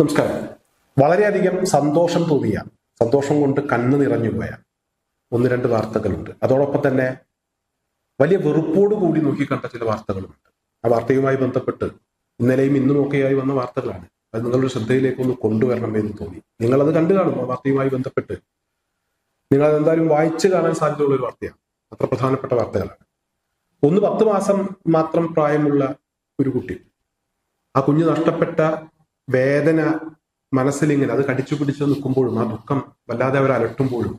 നമസ്കാരം. വളരെയധികം സന്തോഷം തോന്നിയ സന്തോഷം കൊണ്ട് കണ്ണു നിറഞ്ഞു പോയ ഒന്ന് രണ്ട് വാർത്തകളുണ്ട്. അതോടൊപ്പം തന്നെ വലിയ വെറുപ്പോട് കൂടി നോക്കിക്കണ്ട ചില വാർത്തകളുമുണ്ട്. ആ വാർത്തയുമായി ബന്ധപ്പെട്ട് ഇന്നലെയും ഇന്നും ഒക്കെയായി വന്ന വാർത്തകളാണ്. അത് നിങ്ങളുടെ ശ്രദ്ധയിലേക്ക് ഒന്ന് കൊണ്ടുവരണം എന്ന് തോന്നി. നിങ്ങളത് കണ്ടു കാണും. ആ വാർത്തയുമായി ബന്ധപ്പെട്ട് നിങ്ങൾ അതെന്തായാലും വായിച്ചു കാണാൻ സാധ്യതയുള്ള ഒരു വാർത്തയാണ്. അത്ര പ്രധാനപ്പെട്ട വാർത്തകളാണ്. ഒന്ന് പത്ത് മാസം മാത്രം പ്രായമുള്ള ഒരു കുട്ടി. ആ കുഞ്ഞ് നഷ്ടപ്പെട്ട വേദന മനസ്സിലിങ്ങനെ അത് കടിച്ചു പിടിച്ചു നിൽക്കുമ്പോഴും ആ ദുഃഖം വല്ലാതെ അവർ അലട്ടുമ്പോഴും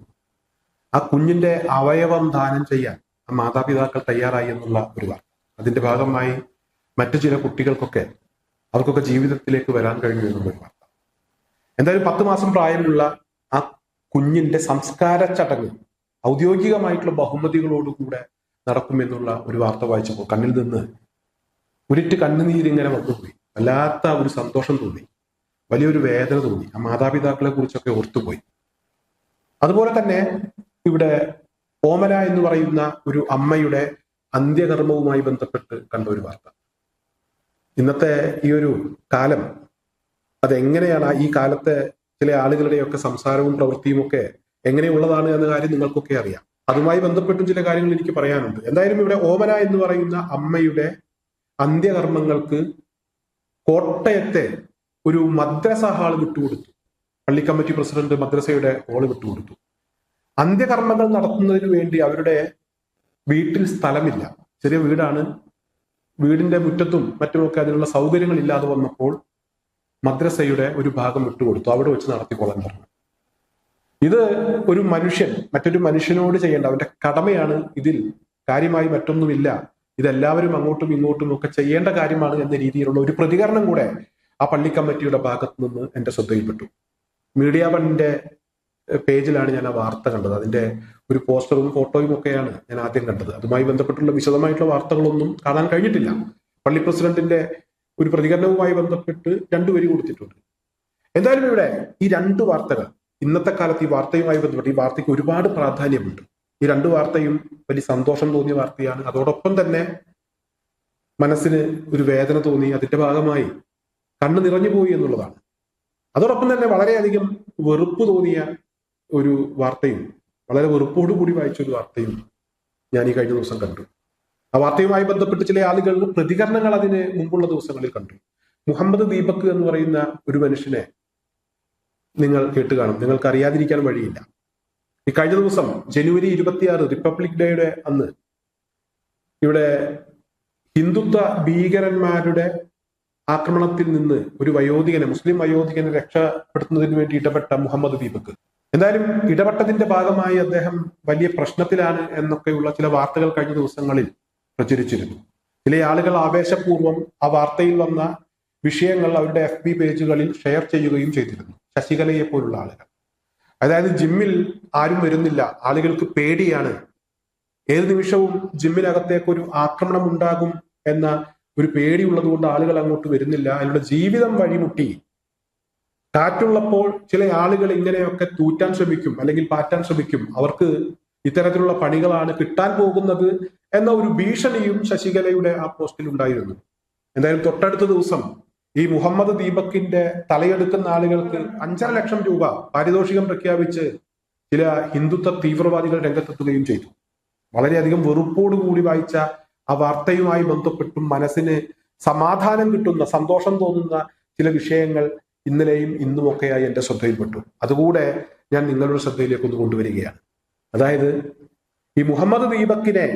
ആ കുഞ്ഞിന്റെ അവയവം ദാനം ചെയ്യാൻ ആ മാതാപിതാക്കൾ തയ്യാറായി എന്നുള്ള ഒരു വാർത്ത. അതിന്റെ ഭാഗമായി മറ്റു ചില കുട്ടികൾക്കൊക്കെ അവർക്കൊക്കെ ജീവിതത്തിലേക്ക് വരാൻ കഴിഞ്ഞു എന്നുള്ള ഒരു വാർത്ത. എന്തായാലും പത്ത് മാസം പ്രായമുള്ള ആ കുഞ്ഞിന്റെ സംസ്കാര ചടങ്ങ് ഔദ്യോഗികമായിട്ടുള്ള ബഹുമതികളോടുകൂടെ നടക്കുമെന്നുള്ള ഒരു വാർത്ത വായിച്ചപ്പോൾ കണ്ണിൽ നിന്ന് ഉരുട്ട് കണ്ണുനീരിങ്ങനെ വന്നുപോയി. വല്ലാത്ത ഒരു സന്തോഷം തോന്നി. വലിയൊരു വേദന തോന്നി. ആ മാതാപിതാക്കളെ കുറിച്ചൊക്കെ ഓർത്തുപോയി. അതുപോലെ തന്നെ ഇവിടെ ഓമല എന്ന് പറയുന്ന ഒരു അമ്മയുടെ അന്ത്യകർമ്മവുമായി ബന്ധപ്പെട്ട് കണ്ട ഒരു വാർത്ത. ഇന്നത്തെ ഈ ഒരു കാലം അതെങ്ങനെയാണ്? ഈ കാലത്തെ ചില ആളുകളുടെയൊക്കെ സംസാരവും പ്രവൃത്തിയും ഒക്കെ എങ്ങനെയുള്ളതാണ് എന്ന കാര്യം നിങ്ങൾക്കൊക്കെ അറിയാം. അതുമായി ബന്ധപ്പെട്ടും ചില കാര്യങ്ങൾ എനിക്ക് പറയാനുണ്ട്. എന്തായാലും ഇവിടെ ഓമന എന്ന് പറയുന്ന അമ്മയുടെ അന്ത്യകർമ്മങ്ങൾക്ക് കോട്ടയത്തെ ഒരു മദ്രസ ഹാൾ വിട്ടുകൊടുത്തു. പള്ളി കമ്മിറ്റി പ്രസിഡന്റ് മദ്രസയുടെ ഹാൾ വിട്ടുകൊടുത്തു. അന്ത്യകർമ്മങ്ങൾ നടത്തുന്നതിന് വേണ്ടി അവരുടെ വീട്ടിൽ സ്ഥലമില്ല. ചെറിയ വീടാണ്. വീടിന്റെ മുറ്റത്തും മറ്റുമൊക്കെ അതിനുള്ള സൗകര്യങ്ങൾ ഇല്ലാതെ വന്നപ്പോൾ മദ്രസയുടെ ഒരു ഭാഗം വിട്ടുകൊടുത്തു. അവിടെ വെച്ച് നടത്തിക്കൊള്ളാൻ പറഞ്ഞു. ഇത് ഒരു മനുഷ്യൻ മറ്റൊരു മനുഷ്യനോട് ചെയ്യേണ്ട അവന്റെ കടമയാണ് ഇതിൽ. കാര്യമായി മറ്റൊന്നുമില്ല. ഇതെല്ലാവരും അങ്ങോട്ടും ഇങ്ങോട്ടും ഒക്കെ ചെയ്യേണ്ട കാര്യമാണ് എന്ന രീതിയിലുള്ള ഒരു പ്രതികരണം കൂടെ ആ പള്ളി കമ്മിറ്റിയുടെ ഭാഗത്തു നിന്ന് എന്റെ ശ്രദ്ധയിൽപ്പെട്ടു. മീഡിയ വണ്ണിന്റെ പേജിലാണ് ഞാൻ ആ വാർത്ത കണ്ടത്. അതിന്റെ ഒരു പോസ്റ്ററും ഫോട്ടോയും ഒക്കെയാണ് ഞാൻ ആദ്യം കണ്ടത്. അതുമായി ബന്ധപ്പെട്ടുള്ള വിശദമായിട്ടുള്ള വാർത്തകളൊന്നും കാണാൻ കഴിഞ്ഞിട്ടില്ല. പള്ളി പ്രസിഡന്റിന്റെ ഒരു പ്രതികരണവുമായി ബന്ധപ്പെട്ട് രണ്ടു വരി കൊടുത്തിട്ടുണ്ട്. എന്തായാലും ഇവിടെ ഈ രണ്ട് വാർത്തകൾ ഇന്നത്തെ കാലത്ത് ഈ വാർത്തയുമായി ബന്ധപ്പെട്ട് ഈ വാർത്തയ്ക്ക് ഒരുപാട് പ്രാധാന്യമുണ്ട്. ഈ രണ്ട് വാർത്തയും വലിയ സന്തോഷം തോന്നിയ വാർത്തയാണ്. അതോടൊപ്പം തന്നെ മനസ്സിന് ഒരു വേദന തോന്നി അതിന്റെ ഭാഗമായി കണ്ണ് നിറഞ്ഞു പോയി എന്നുള്ളതാണ്. അതോടൊപ്പം തന്നെ വളരെയധികം വെറുപ്പ് തോന്നിയ ഒരു വാർത്തയും വളരെ വെറുപ്പോടുകൂടി വായിച്ച ഒരു വാർത്തയും ഞാൻ ഈ കഴിഞ്ഞ ദിവസം കണ്ടു. ആ വാർത്തയുമായി ബന്ധപ്പെട്ട് ചില ആളുകൾ പ്രതികരണങ്ങൾ അതിന് മുമ്പുള്ള ദിവസങ്ങളിൽ കണ്ടു. മുഹമ്മദ് ദീപക് എന്ന് പറയുന്ന ഒരു മനുഷ്യനെ നിങ്ങൾ കേട്ട് കാണും. നിങ്ങൾക്ക് അറിയാതിരിക്കാൻ വഴിയില്ല. ഈ കഴിഞ്ഞ ദിവസം ജനുവരി ഇരുപത്തിയാറ് റിപ്പബ്ലിക് ഡേയുടെ അന്ന് ഇവിടെ ഹിന്ദുത്വ ഭീകരന്മാരുടെ ആക്രമണത്തിൽ നിന്ന് ഒരു വയോധികനെ മുസ്ലിം വയോധികനെ രക്ഷപ്പെടുത്തുന്നതിന് വേണ്ടി ഇടപെട്ട മുഹമ്മദ് ദീപക്. എന്തായാലും ഇടപെട്ടതിന്റെ ഭാഗമായി അദ്ദേഹം വലിയ പ്രശ്നത്തിലാണ് എന്നൊക്കെയുള്ള ചില വാർത്തകൾ കഴിഞ്ഞ ദിവസങ്ങളിൽ പ്രചരിച്ചിരുന്നു. ചില ആളുകൾ ആവേശപൂർവം ആ വാർത്തയിൽ വന്ന വിഷയങ്ങൾ അവരുടെ എഫ് ബി പേജുകളിൽ ഷെയർ ചെയ്യുകയും ചെയ്തിരുന്നു. ശശികലയെ പോലുള്ള ആളുകൾ. അതായത് ജിമ്മിൽ ആരും വരുന്നില്ല. ആളുകൾക്ക് പേടിയാണ്. ഏത് നിമിഷവും ജിമ്മിനകത്തേക്ക് ഒരു ആക്രമണം ഉണ്ടാകും എന്ന ഒരു പേടി ഉള്ളതുകൊണ്ട് ആളുകൾ അങ്ങോട്ട് വരുന്നില്ല. അതിലൂടെ ജീവിതം വഴിമുട്ടി. കാറ്റുള്ളപ്പോൾ ചില ആളുകൾ ഇങ്ങനെയൊക്കെ തൂറ്റാൻ ശ്രമിക്കും അല്ലെങ്കിൽ പാറ്റാൻ ശ്രമിക്കും. അവർക്ക് ഇത്തരത്തിലുള്ള പണികളാണ് കിട്ടാൻ പോകുന്നത് എന്ന ഒരു ഭീഷണിയും ശശികലയുടെ ആ പോസ്റ്റിൽ ഉണ്ടായിരുന്നു എന്തായാലും തൊട്ടടുത്ത ദിവസം ഈ മുഹമ്മദ് ദീപക്കിന്റെ തലയെടുക്കുന്ന ആളുകൾക്ക് അഞ്ചര ലക്ഷം രൂപ പാരിതോഷികം പ്രഖ്യാപിച്ച് ചില ഹിന്ദുത്വ തീവ്രവാദികൾ രംഗത്തെത്തുകയും ചെയ്തു. വളരെയധികം വെറുപ്പോടുകൂടി വായിച്ച ആ വാർത്തയുമായി ബന്ധപ്പെട്ടും മനസ്സിന് സമാധാനം കിട്ടുന്ന സന്തോഷം തോന്നുന്ന ചില വിഷയങ്ങൾ ഇന്നലെയും ഇന്നുമൊക്കെയായി എന്റെ ശ്രദ്ധയിൽപ്പെട്ടു. അതുകൂടെ ഞാൻ നിങ്ങളുടെ ശ്രദ്ധയിലേക്ക് ഒന്ന് കൊണ്ടുവരികയാണ്. അതായത് ഈ മുഹമ്മദ് ദീപക്കിനെ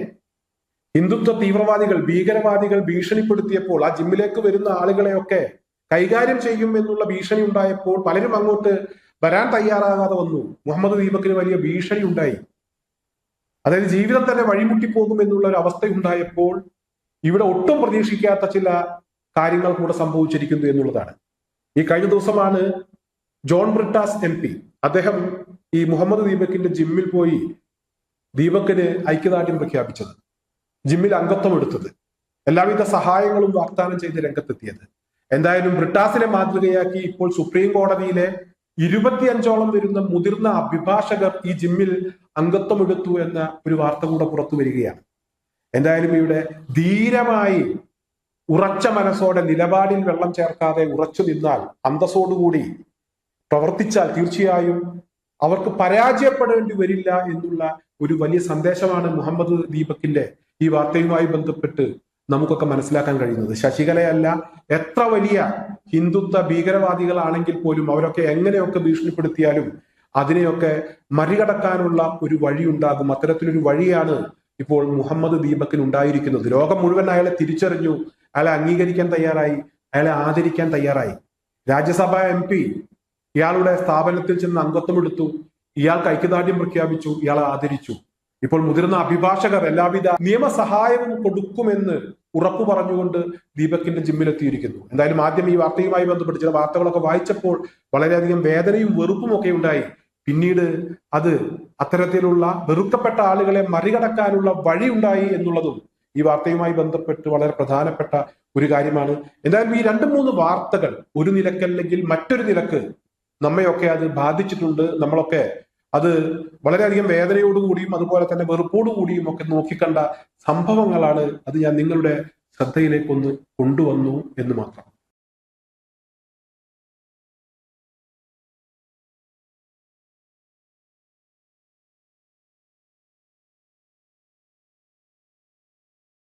ഹിന്ദുത്വ തീവ്രവാദികൾ ഭീകരവാദികൾ ഭീഷണിപ്പെടുത്തിയപ്പോൾ ആ ജിമ്മിലേക്ക് വരുന്ന ആളുകളെയൊക്കെ കൈകാര്യം ചെയ്യും എന്നുള്ള ഭീഷണി ഉണ്ടായപ്പോൾ പലരും അങ്ങോട്ട് വരാൻ തയ്യാറാകാതെ വന്നു. മുഹമ്മദ് ദീപക്കിന് വലിയ ഭീഷണി ഉണ്ടായി. അതായത് ജീവിതം തന്നെ വഴിമുട്ടിപ്പോകും എന്നുള്ള ഒരു അവസ്ഥ ഉണ്ടായപ്പോൾ ഇവിടെ ഒട്ടും പ്രതീക്ഷിക്കാത്ത ചില കാര്യങ്ങൾ കൂടെ സംഭവിച്ചിരിക്കുന്നു എന്നുള്ളതാണ്. ഈ കഴിഞ്ഞ ദിവസമാണ് ജോൺ ബ്രിട്ടാസ് എം പി. അദ്ദേഹം ഈ മുഹമ്മദ് ദീപക്കിന്റെ ജിമ്മിൽ പോയി ദീപക്കിന് ഐക്യദാർഢ്യം പ്രഖ്യാപിച്ചത്. ജിമ്മിൽ അംഗത്വം എടുത്തത്. എല്ലാവിധ സഹായങ്ങളും വാഗ്ദാനം ചെയ്ത് രംഗത്തെത്തിയത്. എന്തായാലും ബ്രിട്ടാസിനെ മാതൃകയാക്കി ഇപ്പോൾ സുപ്രീം കോടതിയിലെ ഇരുപത്തിയഞ്ചോളം വരുന്ന മുതിർന്ന അഭിഭാഷകർ ഈ ജിമ്മിൽ അംഗത്വം എടുത്തു എന്ന ഒരു വാർത്ത കൂടെ പുറത്തു വരികയാണ്. എന്തായാലും ഇവിടെ ധീരമായി ഉറച്ച മനസ്സോടെ നിലപാടിൽ വെള്ളം ചേർക്കാതെ ഉറച്ചു നിന്നാൽ അന്തസ്സോടുകൂടി പ്രവർത്തിച്ചാൽ തീർച്ചയായും അവർക്ക് പരാജയപ്പെടേണ്ടി വരില്ല എന്നുള്ള ഒരു വലിയ സന്ദേശമാണ് മുഹമ്മദ് ദീപകിന്റെ ഈ വാർത്തയുമായി ബന്ധപ്പെട്ട് നമുക്കൊക്കെ മനസ്സിലാക്കാൻ കഴിയുന്നത്. ശശികലയല്ല എത്ര വലിയ ഹിന്ദുത്വ ഭീകരവാദികളാണെങ്കിൽ പോലും അവരൊക്കെ എങ്ങനെയൊക്കെ ഭീഷണിപ്പെടുത്തിയാലും അതിനെയൊക്കെ മറികടക്കാനുള്ള ഒരു വഴി ഉണ്ടാകും അത്തരത്തിലൊരു വഴിയാണ് ഇപ്പോൾ മുഹമ്മദ് ദീപക്കിന് ഉണ്ടായിരിക്കുന്നത്. ലോകം മുഴുവൻ അയാളെ തിരിച്ചറിഞ്ഞു. അയാളെ അംഗീകരിക്കാൻ തയ്യാറായി. അയാളെ ആദരിക്കാൻ തയ്യാറായി. രാജ്യസഭ എം പി ഇയാളുടെ സ്ഥാപനത്തിൽ ചെന്ന് അംഗത്വം എടുത്തു ഇയാൾക്ക് ഐക്യദാർഢ്യം പ്രഖ്യാപിച്ചു. ഇയാളെ ആദരിച്ചു. ഇപ്പോൾ മുതിർന്ന അഭിഭാഷകർ എല്ലാവിധ നിയമസഹായവും കൊടുക്കുമെന്ന് ഉറപ്പു പറഞ്ഞുകൊണ്ട് ദീപകിന്റെ ജിമ്മിലെത്തിയിരിക്കുന്നു. എന്തായാലും ആദ്യം ഈ വാർത്തയുമായി ബന്ധപ്പെട്ട് ചില വാർത്തകളൊക്കെ വായിച്ചപ്പോൾ വളരെയധികം വേദനയും വെറുപ്പും ഒക്കെ ഉണ്ടായി. പിന്നീട് അത് അത്തരത്തിലുള്ള വെറുക്കപ്പെട്ട ആളുകളെ മറികടക്കാനുള്ള വഴി ഉണ്ടായി എന്നുള്ളതും ഈ വാർത്തയുമായി ബന്ധപ്പെട്ട് വളരെ പ്രധാനപ്പെട്ട ഒരു കാര്യമാണ്. എന്തായാലും ഈ രണ്ട് മൂന്ന് വാർത്തകൾ ഒരു നിലക്കല്ലെങ്കിൽ മറ്റൊരു നിലയ്ക്ക് നമ്മയൊക്കെ അത് ബാധിച്ചിട്ടുണ്ട്. നമ്മളൊക്കെ അത് വളരെയധികം വേദനയോടുകൂടിയും അതുപോലെ തന്നെ വെറുപ്പോടുകൂടിയും ഒക്കെ നോക്കിക്കണ്ട സംഭവങ്ങളാണ് അത് ഞാൻ നിങ്ങളുടെ ശ്രദ്ധയിലേക്കൊന്ന് കൊണ്ടുവന്നു എന്ന് മാത്രം.